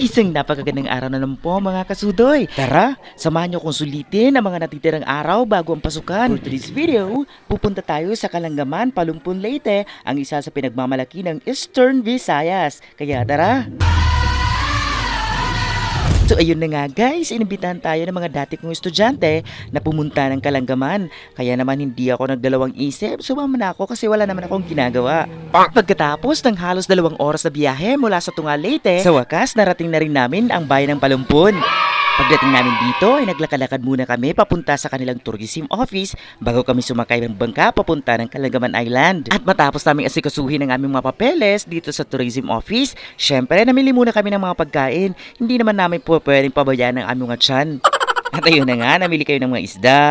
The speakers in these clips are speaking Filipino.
Isang napakagandang araw na naman po mga kasudoy. Tara, samahan niyo kong sulitin ang mga natitirang araw bago ang pasukan. For today's video, pupunta tayo sa Kalangaman, Palumpun, Leyte, ang isa sa pinagmamalaki ng Eastern Visayas. Kaya tara! So ayun na nga guys, inibitahan tayo ng mga dati kong estudyante na pumunta ng Kalanggaman. Kaya naman hindi ako nagdalawang isip, sumama na ako kasi wala naman akong ginagawa. Pagkatapos ng halos dalawang oras na biyahe mula sa Tunga Leyte, sa wakas narating na rin namin ang bayan ng Palumpon. Pagdating namin dito ay naglakalakad muna kami papunta sa kanilang tourism office bago kami sumakay ng bangka papunta ng Kalagaman Island. At matapos namin asikasuhin ang aming mga papeles dito sa tourism office, syempre namili muna kami ng mga pagkain. Hindi naman namin po pwedeng pabayaan ang aming mga tiyan. At ayun na nga, namili kayo ng mga isda,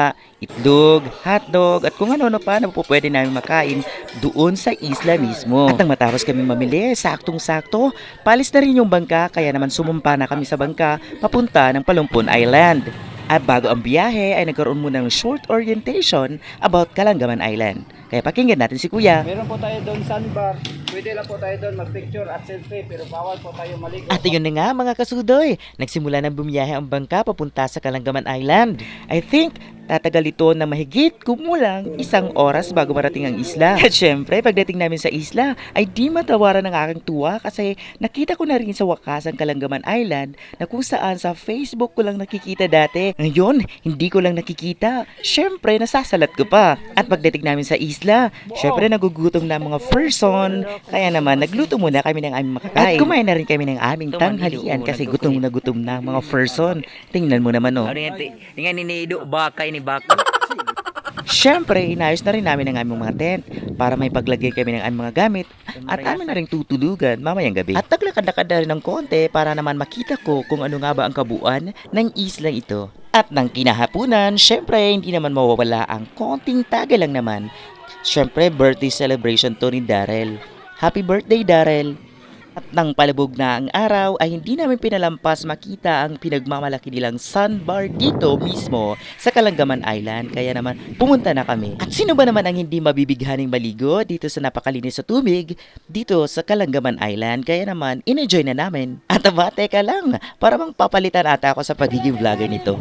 itlog, hotdog, at kung ano-ano pa na pwede namin makain doon sa isla mismo. At nang matapos kami mamili, saktong-sakto, palis na rin yung bangka, kaya naman sumumpa na kami sa bangka papunta ng Palumpon Island. At bago ang biyahe ay nagkaroon muna ng short orientation about Kalangaman Island. Kaya pakinggan natin si Kuya. Meron po tayo doon sandbar. Pwede lang po tayo doon mag-picture at selfie pero bawal po tayo maligo. At yun na nga mga kasudoy, nagsimula ng bumiyahe ang bangka papunta sa Kalangaman Island. I think tatagal ito na mahigit kumulang isang oras bago marating ang isla. At syempre, pagdating namin sa isla, ay di matawaran ng aking tuwa kasi nakita ko na rin sa wakas ang Kalangaman Island na kung saan sa Facebook ko lang nakikita dati. Ngayon, hindi ko lang nakikita. Syempre, nasasalat ko pa. At pagdating namin sa isla, syempre nagugutom na ang mga person. Kaya naman, nagluto muna kami ng aming makakain. At kumain na rin kami ng aming tanghalian kasi gutom na gutom na ang mga person. Tingnan mo naman oh. Ano yan? ti- Tingnan ni Nido, bakay ni Baka. Siyempre, inayos na rin namin ang aming mga tent para may paglagay kami ng aming mga gamit at amin na rin tutulugan mamayang gabi. At naglakad-lakad na rin ng konti para naman makita ko kung ano nga ba ang kabuuan ng islang ito. At nang kinahapunan, syempre hindi naman mawawala ang konting taga lang naman. Syempre, birthday celebration to ni Darrell. Happy birthday, Darrell! At nang palubog na ang araw ay hindi namin pinalampas makita ang pinagmamalaki nilang sandbar dito mismo sa Kalangaman Island. Kaya naman pumunta na kami. At sino ba naman ang hindi mabibighaning maligo dito sa napakalinis sa tubig dito sa Kalangaman Island. Kaya naman in-enjoy na namin. At aba, teka lang, para bang papalitan ata ako sa pagiging vlogger nito.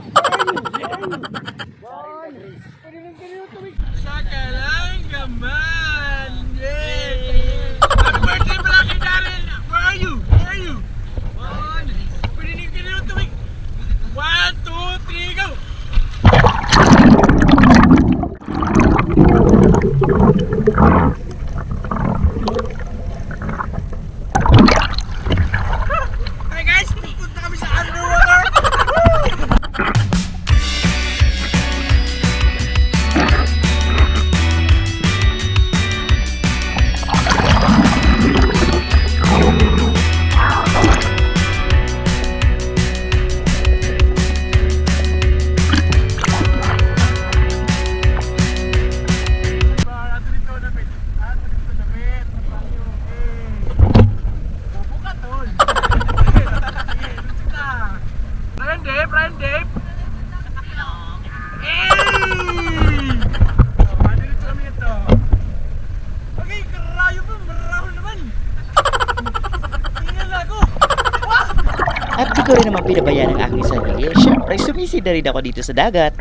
Ko rin naman pinabayaan ang aking sarili. Siyempre, sumisid na rin ako dito sa dagat.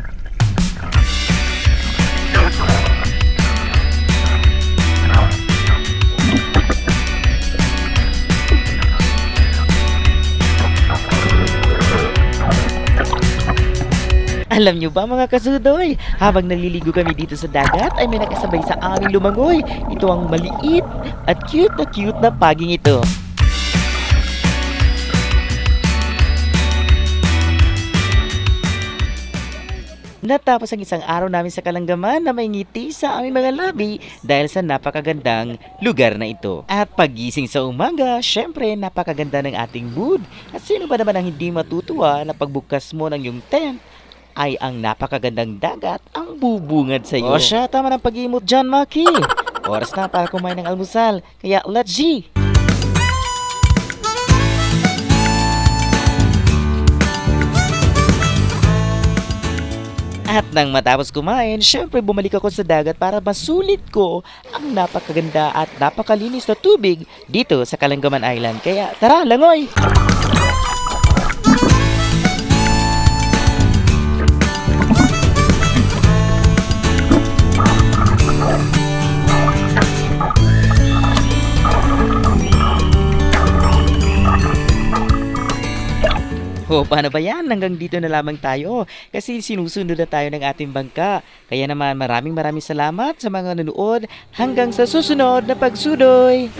Alam nyo ba mga kasudoy, habang naliligo kami dito sa dagat ay may nakasabay sa aming lumangoy. Ito ang maliit at cute na cute na paging ito. Natapos ang isang araw namin sa Kalanggaman na may ngiti sa aming mga labi dahil sa napakagandang lugar na ito. At pagising sa umaga, syempre napakaganda ng ating mood. At sino ba naman ang hindi matutuwa na pagbukas mo ng iyong tent ay ang napakagandang dagat ang bubungad sa iyo. O siya, tama ng pag-iimot dyan, Maki. Oras na para kumain ng almusal. Kaya let's G! At nang matapos kumain, syempre bumalik ako sa dagat para masulit ko ang napakaganda at napakalinis na tubig dito sa Kalangaman Island. Kaya tara, langoy! O paano ba yan? Hanggang dito na lamang tayo kasi sinusunod na tayo ng ating bangka. Kaya naman maraming maraming salamat sa mga nanonood hanggang sa susunod na pagsudoy.